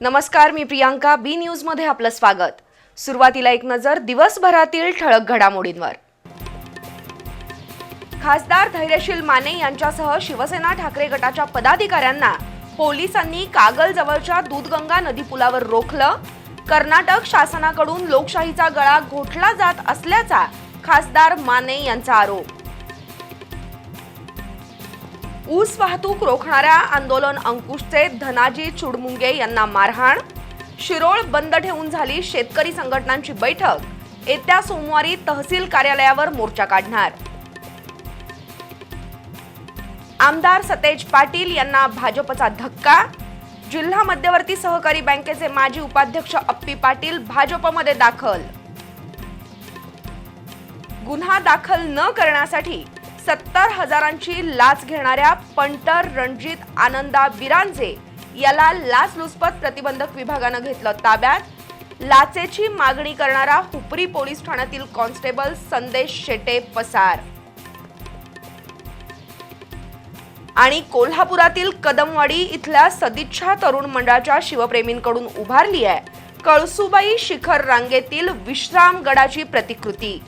नमस्कार मी प्रियांका बी न्यूजमध्ये आपलं स्वागत. सुरुवातीला एक नजर दिवसभरातील ठळक घडामोडींवर. खासदार धैर्यशील माने यांच्यासह शिवसेना ठाकरे गटाच्या पदाधिकाऱ्यांना पोलिसांनी कागल जवळच्या दूधगंगा नदी पुलावर रोखलं. कर्नाटक शासनाकडून लोकशाहीचा गळा घोटला जात असल्याचा खासदार माने यांचा आरोप. ऊस वाहतूक रोखणाऱ्या आंदोलन अंकुशचे धनाजी चुडमुंगे यांना मारहाण. शिरोळ बंद ठेवून झाली शेतकरी संघटनांची बैठक. येत्या सोमवारी तहसील कार्यालयावर मोर्चा काढणार. आमदार सतेज पाटील यांना भाजपचा धक्का. जिल्हा मध्यवर्ती सहकारी बँकेचे माजी उपाध्यक्ष अप्पी पाटील भाजपमध्ये दाखल. गुन्हा दाखल न करण्यासाठी सत्तर हजारांची लाच घेणाऱ्या पंटर रणजित आनंदा विरांजे याला लाचलुचपत प्रतिबंधक विभागानं घेतलं ताब्यात. लाचेची मागणी करणारा हुपरी पोलीस ठाण्यातील कॉन्स्टेबल संदेश शेटे पसार. आणि कोल्हापुरातील कदमवाडी इथल्या सदिच्छा तरुण मंडळाच्या शिवप्रेमींकडून उभारली आहे कळसुबाई शिखर रांगेतील विश्रामगडाची प्रतिकृती.